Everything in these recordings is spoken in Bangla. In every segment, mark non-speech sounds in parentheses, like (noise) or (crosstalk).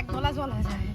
এক গোলা জল হয়ে যায়।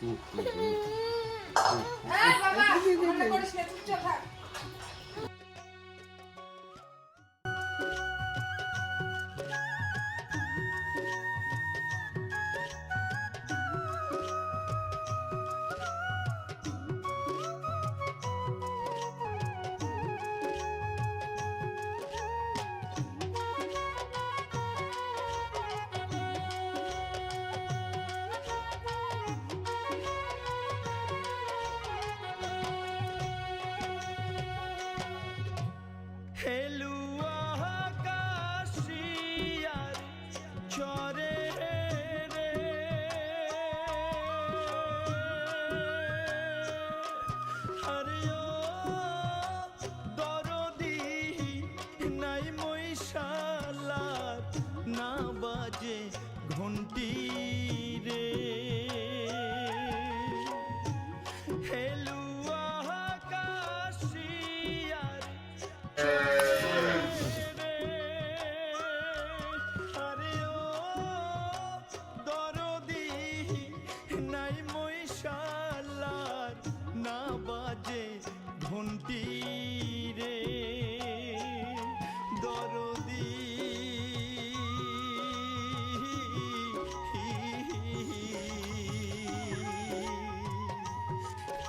হেলুয়া আশা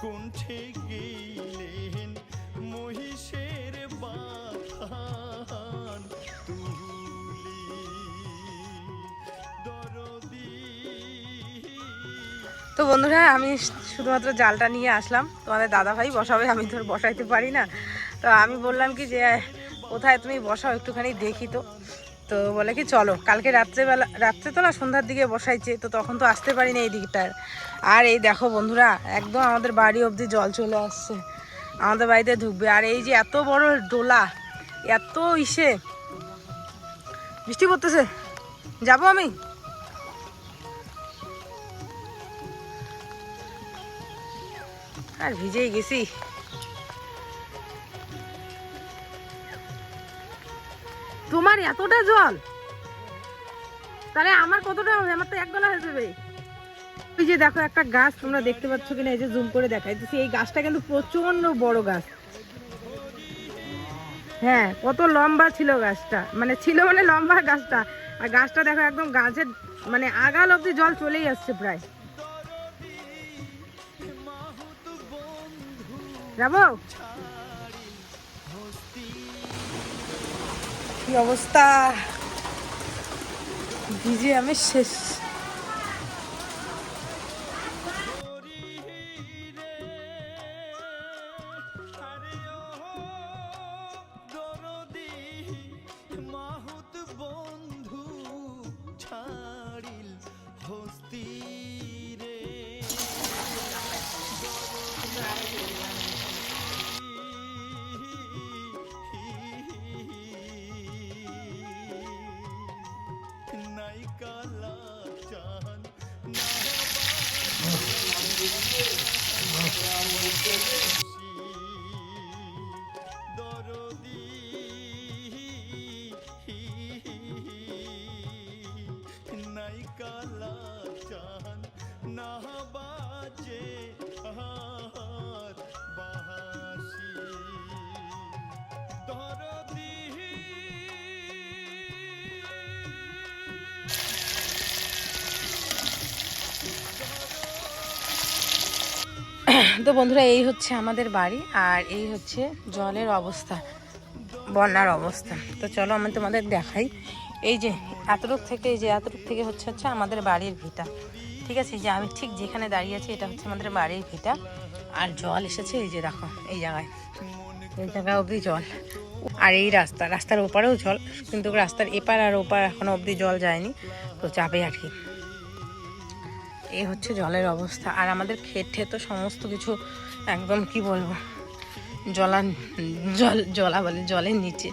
কোণ্ঠে গেলেন মহিষের বাথান তুলি। দরদি। তো বন্ধুরা, আমি শুধুমাত্র জালটা নিয়ে আসলাম। তোমাদের দাদা ভাই বসাবে, আমি তো বসাইতে পারি না। তো আমি বললাম কি যে, কোথায় তুমি বসাও একটুখানি দেখি তো। তো বলে কি, চলো, কালকে রাত্রেবেলা রাত্রে তো না, সন্ধ্যার দিকে বসাইছে, তো তখন তো আসতে পারি না এই দিকটার আর এই দেখো বন্ধুরা, একদম আমাদের বাড়ি অবধি জল চলে আসছে। আমাদের বাড়িতে ঢুকবে। আর এই যে এত বড় ডোলা, এত ইসে। বৃষ্টি পড়তেছে। যাব আমি? আর ভিজেই গেছি। তোমার এতটা জল? তাহলে আমার কতটা হবে? আমার তো এক গলা হয়ে যাবে। ওই যে দেখো একটা গাছ তোমরা দেখতে পাচ্ছ কিনা, এই যে জুম করে দেখাইতেছি। এই গাছটা কিন্তু প্রচণ্ড বড় গাছ। হ্যাঁ কত লম্বা ছিল গাছটা। মানে ছিল মানে লম্বা গাছটা। আর গাছটা দেখো একদম গাছের মানে আগাল অব্দি জল চলেই আসছে প্রায়। যাব? কি অবস্থা? ভিজে আমি শেষ। তো বন্ধুরা, এই হচ্ছে আমাদের বাড়ি আর এই হচ্ছে জলের অবস্থা, বন্যার অবস্থা। তো চলো আমি তোমাদের দেখাই। এই যে, এতটুক থেকে, এই যে এতটুক থেকে হচ্ছে হচ্ছে আমাদের বাড়ির ভিটা, ঠিক আছে? যে আমি ঠিক যেখানে দাঁড়িয়ে আছি, এটা হচ্ছে আমাদের বাড়ির ভিটা। আর জল এসেছে, এই যে দেখো, এই জায়গায়। এই জায়গা অবধি জল। আর এই রাস্তা, রাস্তার ওপারেও জল, কিন্তু রাস্তার এপার আর ওপার এখনও অবধি জল যায়নি, তো যাবে আর কি। এই হচ্ছে জলের অবস্থা। আর আমাদের খেটে তো সমস্ত কিছু একদম কি বলব জলা জল জলা বলে জলের নিচে।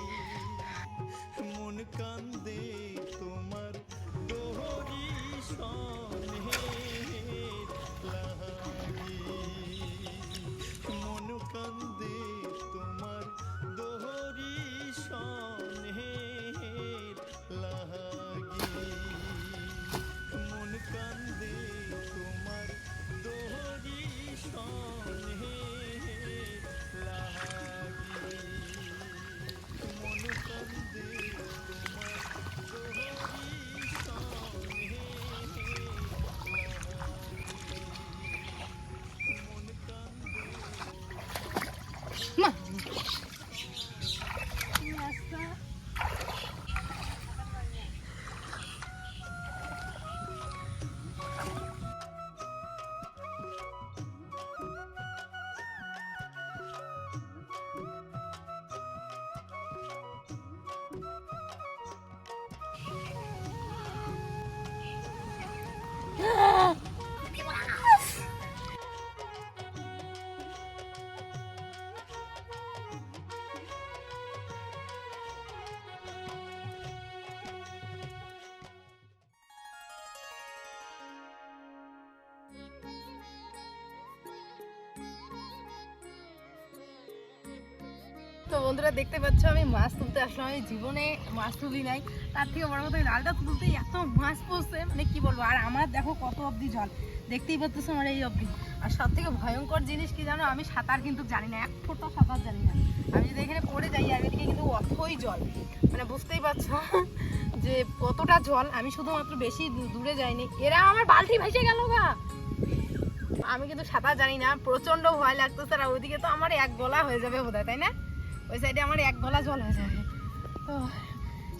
বন্ধুরা দেখতে পাচ্ছ, আমি মাছ তুলতে আসলাম। আমি জীবনে মাছ তুলি নাই। তার থেকে বড় কথা লালটা তুলতে এত মাছ পড়ছে মানে কি বলব? আর আমার দেখো কত অবধি জল। দেখতেই পাচ্ছ আমার এই অবধি। আর সব থেকে ভয়ঙ্কর জিনিস কি জানো? আমি সাঁতার কিন্তু জানি না, এক ফোঁটা সাঁতার জানি না। আমি যদি এখানে পড়ে যাই, আর এদিকে কিন্তু অথই জল। মানে বুঝতেই পারছ (laughs) যে কতটা জল, আমি শুধুমাত্র বেশি দূরে যাইনি। এরা আমার বালতি ভেসে গেল গা। আমি কিন্তু সাঁতার জানি না প্রচণ্ড ভয় লাগতেছে, আর ওইদিকে তো আমার এক গলা হয়ে যাবে বোধ তাই না? ওই সাইডে আমার এক গলা জল হয়ে যাবে। তো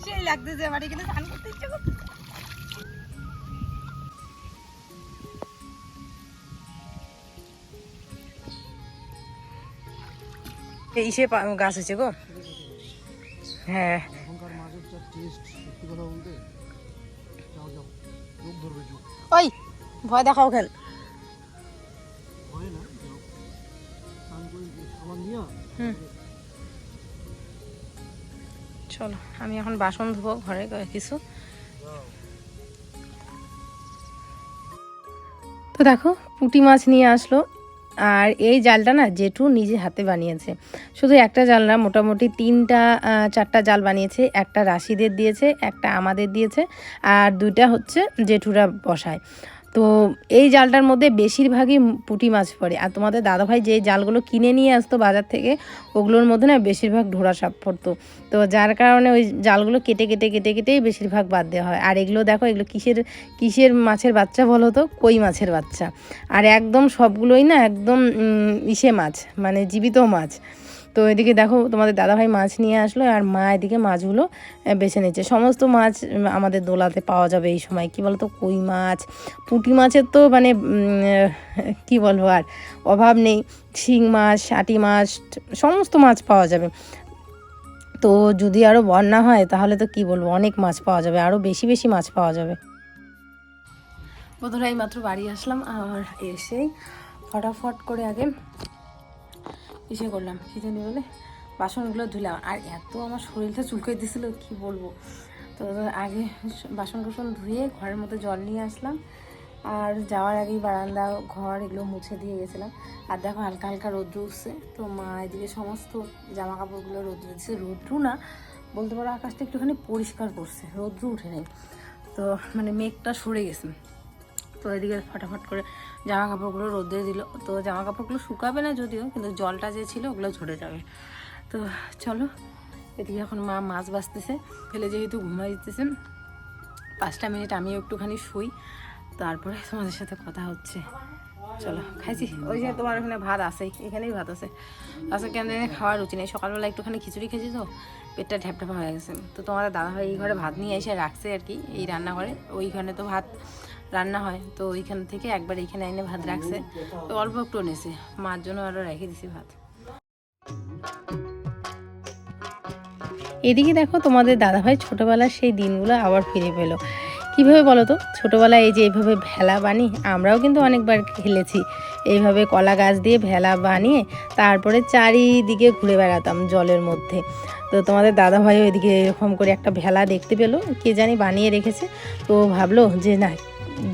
সেই লাগতেছে বাড়ি কিন্তু স্নান করতে ইচ্ছে করছে ইসে গাছ হয়েছে গো। হ্যাঁ। ওই ভয় দেখাও খেল। না হুম। চলো আমি এখন বাসন ধুবো ঘরে কিছু। তো দেখো, পুঁটি মাছ নিয়ে আসলো, আর এই জালটা না জেঠু নিজে হাতে বানিয়েছে। শুধু একটা জাল না, মোটামুটি তিনটা চারটা জাল বানিয়েছে। একটা রাশিদের দিয়েছে, একটা আমাদের দিয়েছে, আর দুইটা হচ্ছে জেঠুরা বসায়। তো এই জালটার মধ্যে বেশিরভাগই পুঁটি মাছ পড়ে। আর তোমাদের দাদাভাই যে জালগুলো কিনে নিয়ে আসতো বাজার থেকে, ওগুলোর মধ্যে না বেশিরভাগ ঢোড়া সাপ পড়তো। তো যার কারণে ওই জালগুলো কেটে কেটে কেটে, কেটেই বেশিরভাগ বাদ দেওয়া হয়। আর এগুলো দেখো, এগুলো কিসের কিসের মাছের বাচ্চা বলো তো? কই মাছের বাচ্চা? আর একদম সবগুলোই না একদম ইসে মাছ মানে জীবিত মাছ। তো এদিকে দেখো তোমাদের দাদাভাই মাছ নিয়ে আসলো আর মা এদিকে মাছগুলো বেছে নিচ্ছে। সমস্ত মাছ আমাদের দোলাতে পাওয়া যাবে এই সময়। কি বলতো? কই মাছ? পুঁটি মাছের তো মানে কি বলব আর? অভাব নেই। শিং মাছ, আটি মাছ, সমস্ত মাছ পাওয়া যাবে। তো যদি আরও বন্যা হয়, তাহলে তো কি বলব? অনেক মাছ পাওয়া যাবে। আরও বেশি বেশি মাছ পাওয়া যাবে। বন্ধুরা এই মাত্র বাড়ি আসলাম। আর এসেই ফটাফট করে আগে ইসে করলাম কী জানি বলে বাসনগুলো ধুলাম। আর এত আমার শরীরটা চুলকে দিছিল কি বলব? তো আগে বাসন কুসন ধুয়ে ঘরের মধ্যে জল নিয়ে আসলাম। আর যাওয়ার আগেই বারান্দা, ঘর এগুলো মুছে দিয়ে গেছিলাম। আর দেখো হালকা হালকা রোদ্র উঠছে। তো মা এদিকে সমস্ত জামা কাপড়গুলো রোদ্র দিচ্ছে। রোদ্রু না, বলতে পারো আকাশটা একটুখানি পরিষ্কার করছে, রোদ্রু উঠে নেই। তো মানে মেঘটা সরে গেছে। তো এদিকে ফটাফট করে জামা কাপড়গুলো রোদে দিল। তো জামা কাপড়গুলো শুকাবে না যদিও, কিন্তু জলটা যে ছিল ওগুলো ঝরে যাবে। তো চলো, এদিকে এখন মা মাছ বাঁচতেছে ফেলে যেহেতু ঘুমাই দিতেছে, পাঁচটা মিনিট আমিও একটুখানি শুই। তারপরে তোমাদের সাথে কথা হচ্ছে। চলো, খাইছি। ওই যে তোমার ওখানে ভাত আছে, এখানেই ভাত আছে। আজকে কেন খাওয়ার রুচি নেই। সকালবেলা একটুখানি খিচুড়ি খেয়েছি তো, পেটটা ঢ্যাপঢাপা হয়ে গেছে। তো তোমাদের দাদাভাই এই ঘরে ভাত নিয়ে এসে রাখছে আর কি, এই রান্নাঘরে। ওইখানে তো ভাত রান্না হয়, তো ওইখান থেকে একবার এইখানে এনে ভাত রাখছে। তো অল্প একটু এনেছে মার জন্য আরও রেখে দিছি ভাত। এদিকে দেখো তোমাদের দাদাভাই ছোটোবেলার সেই দিনগুলো আবার ফিরে পেল। কীভাবে বলো তো? ছোটোবেলায় এই যে এইভাবে ভেলা বানিয়ে আমরাও কিন্তু অনেকবার খেলেছি। এইভাবে কলা গাছ দিয়ে ভেলা বানিয়ে তারপরে চারিদিকে ঘুরে বেড়াতাম জলের মধ্যে। তো তোমাদের দাদাভাইও এদিকে এরকম করে একটা ভেলা দেখতে পেল, কে জানি বানিয়ে রেখেছে। তো ভাবলো যে না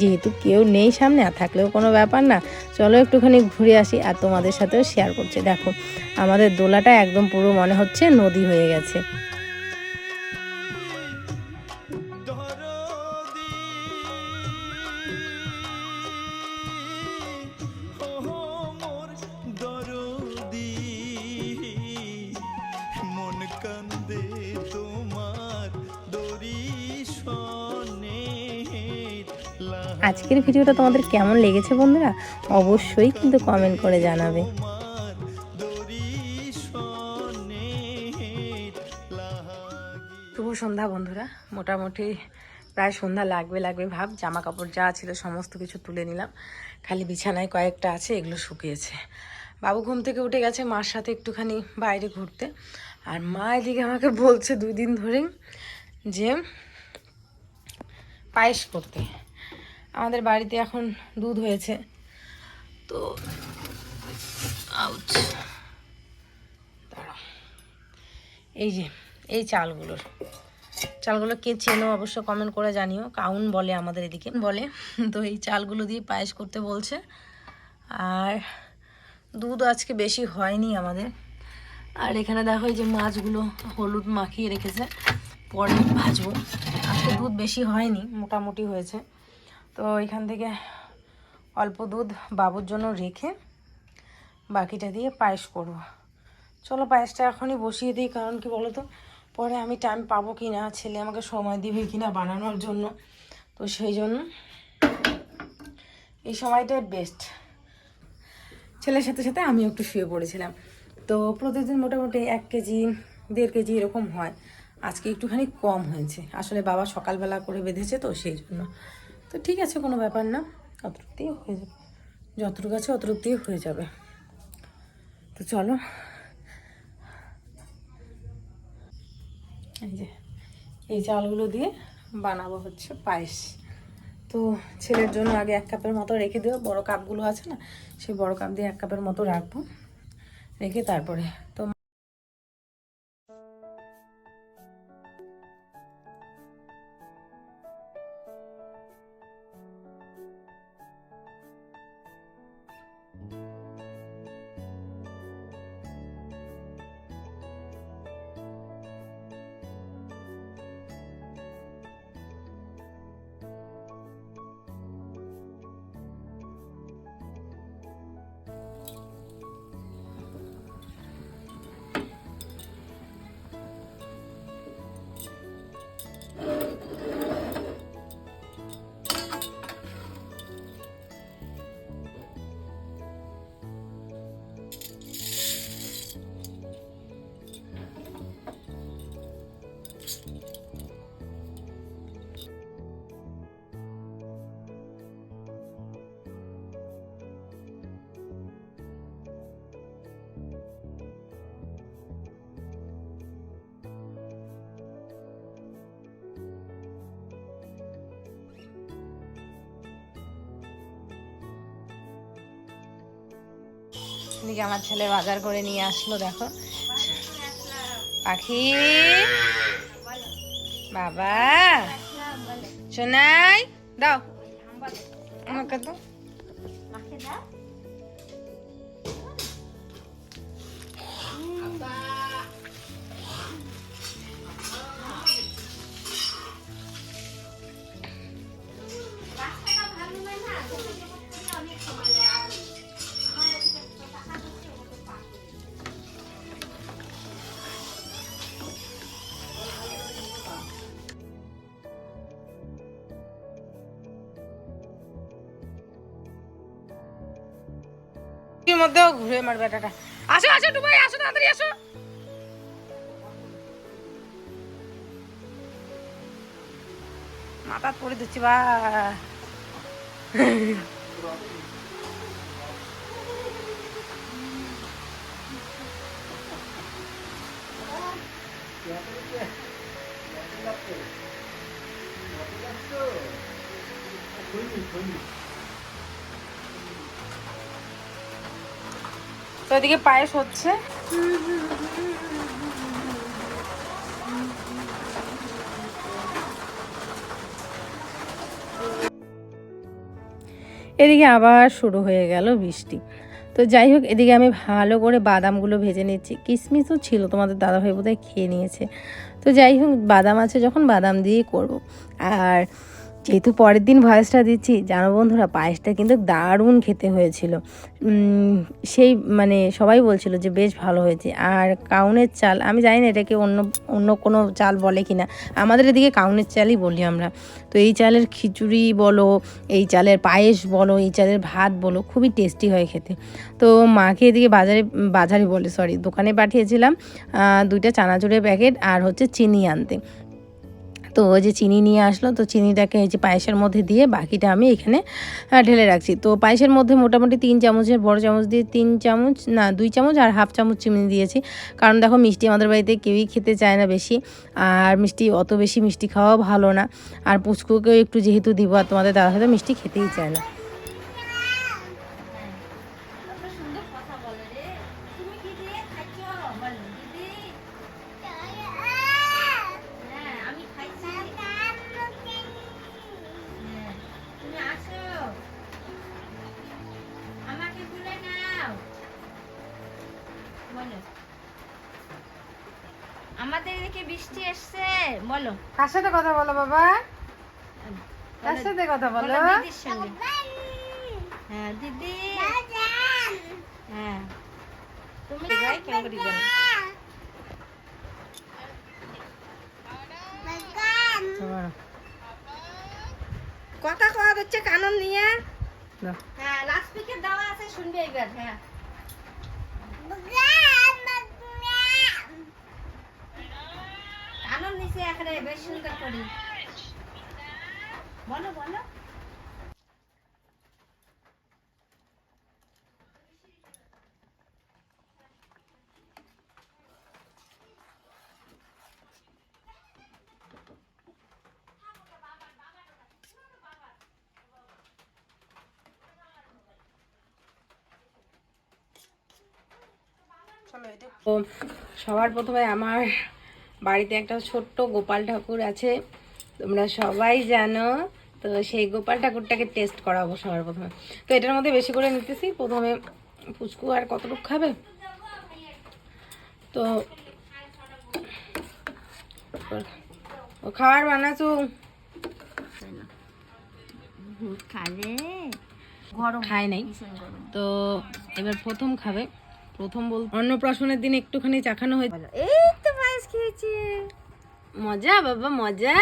যেহেতু কেউ নেই সামনে আর থাকলেও কোনো ব্যাপার না, চলো একটুখানি ঘুরে আসি আর তোমাদের সাথেও শেয়ার করছে। দেখো, আমাদের দোলাটা একদম পুরো মনে হচ্ছে নদী হয়ে গেছে। আজকের ভিডিওটা তোমাদের কেমন লেগেছে বন্ধুরা? অবশ্যই কিন্তু কমেন্ট করে জানাবে। শুভ সন্ধ্যা বন্ধুরা। মোটামুটি প্রায় সন্ধ্যা লাগবে লাগবে ভাব। জামা কাপড় যা ছিল সমস্ত কিছু তুলে নিলাম। খালি বিছানায় কয়েকটা আছে, এগুলো শুকিয়েছে। বাবু ঘুম থেকে উঠে গেছে মার সাথে একটুখানি বাইরে ঘুরতে। আর মা এদিকে আমাকে বলছে দুই দিন ধরেই যে পায়েস করতে। আমাদের বাড়িতে এখন দুধ হয়েছে। তো এই যে, এই চালগুলোর। চালগুলো কে চেনো অবশ্য কমেন্ট করে জানিও। কাউন বলে আমাদের এদিকে, বলে। তো এই চালগুলো দিয়ে পায়েস করতে বলছে। আর দুধ আজকে বেশি হয়নি আমাদের। আর এখানে দেখো যে মাছগুলো হলুদ মাখিয়ে রেখেছে। পরে ভাজবো। আজকে দুধ বেশি হয়নি, মোটামুটি হয়েছে। তো এখান থেকে অল্প দুধ বাবুর জন্য রেখে বাকিটা দিয়ে পায়েস করব। চলো পায়েসটা এখনই বসিয়ে দিই, কারণ কি বলো তো পরে আমি টাইম পাবো কি না ছেলে আমাকে সময় দিবে কি না বানানোর জন্য। তো সেই জন্য এই সময়টাই বেস্ট ছেলের সাথে সাথে আমি একটু শুয়ে পড়েছিলাম। তো প্রতিদিন মোটামুটি এক কেজি, দেড় কেজি এরকম হয়। আজকে একটুখানি কম হয়েছে। আসলে বাবা সকালবেলা করে বেঁধেছে তো, সেই জন্য তো ঠিক আছে, কোনো ব্যাপার না। অতটুকুতেই হয়ে যাবে। যতটুকু আছে অতটুকুতেই হয়ে যাবে। তো চলো। এই যে, এই চালগুলো দিয়ে বানাবো হচ্ছে পায়েস। তো ছেলের জন্য আগে এক কাপের মতো রেখে দেবো বড় কাপগুলো আছে না, সেই বড় কাপ দিয়ে এক কাপের মতো রাখব। রেখে তারপরে এদিকে আমার ছেলে বাজার করে নিয়ে আসলো দেখো। পাখি! বাবা! শোনাই দাও। আমাকে দাও। মধ্যেও ঘুরে মার বেটাটা আসো আসো ডুবাই আসো, তাড়াতাড়ি আসো। মাথা পড়ে দিচ্ছি, বা। তো এদিকে পায়েস হচ্ছে। এদিকে আবার শুরু হয়ে গেল বৃষ্টি। তো যাই হোক, এদিকে আমি ভালো করে বাদামগুলো ভেজে নিচ্ছি। কিশমিশও ছিল, তোমাদের দাদাভাই বোধহয় খেয়ে নিয়েছে। তো যাই হোক, বাদাম আছে যখন, বাদাম দিয়ে করব। আর যেহেতু পরের দিন ভয়েসটা দিচ্ছি, জানো বন্ধুরা, পায়েসটা কিন্তু দারুণ খেতে হয়েছিল। সেই মানে সবাই বলছিল যে বেশ ভালো হয়েছে। আর কাউনের চাল, আমি জানি না এটাকে অন্য অন্য কোনো চাল বলে কি না আমাদের এদিকে কাউনের চালই বলি আমরা। তো এই চালের খিচুড়ি বলো, এই চালের পায়েস বলো, এই চালের ভাত বলো, খুবই টেস্টি হয় খেতে। তো মাকে এদিকে বাজারে বাজারে বলে সরি দোকানে পাঠিয়েছিলাম দুইটা চানাচুরের প্যাকেট আর হচ্ছে চিনি আনতে। তো ওই যে চিনি নিয়ে আসলো, তো চিনিটাকে এই যে পায়েসের মধ্যে দিয়ে বাকিটা আমি এখানে ঢেলে রাখছি। তো পায়েসের মধ্যে মোটামুটি তিন চামচের, বড় চামচ দিয়ে তিন চামচ, না, দুই চামচ আর হাফ চামচ চিনি দিয়েছি। কারণ দেখো মিষ্টি আমাদের বাড়িতে কেউই খেতে চায় না বেশি, আর মিষ্টি অত বেশি মিষ্টি খাওয়াও ভালো না। আর পুচকুকেও একটু যেহেতু দিব, আর তোমাদের দাদা হয়তো মিষ্টি খেতেই চায় না। আমাদের বৃষ্টি এসছে বলো। কার সাথে কথা বলো বাবা? কার সাথে কথা বলো? বলো দিদির সঙ্গে। হ্যাঁ দিদি। হ্যাঁ। তুমি যাই কেমন করে যাও। কথা কথা হচ্ছে কানন নিয়ে। হ্যাঁ লাস্ট দেওয়া আছে শুনবে এবার হ্যাঁ। সুন্দর করি। বলো বলো। সবার প্রথমে আমার বাড়িতে একটা ছোট্ট গোপাল ঠাকুর আছে। তোমরা সবাই জানো তো সেই গোপাল ঠাকুরটাকে টেস্ট করাবো সবার প্রথমে। তো এটার মধ্যে বেশি করে নিতেছি প্রথমে পুচকু আর কতটুকু খাবে? তো ও খাবার গরম খায় নাই। তো এবার প্রথম খাবে। প্রথম বল অন্নপ্রাশনের দিন একটুখানি চাখানো হয়েছে এই তো পায়েস খেয়েছে। মজা বাবা মজা।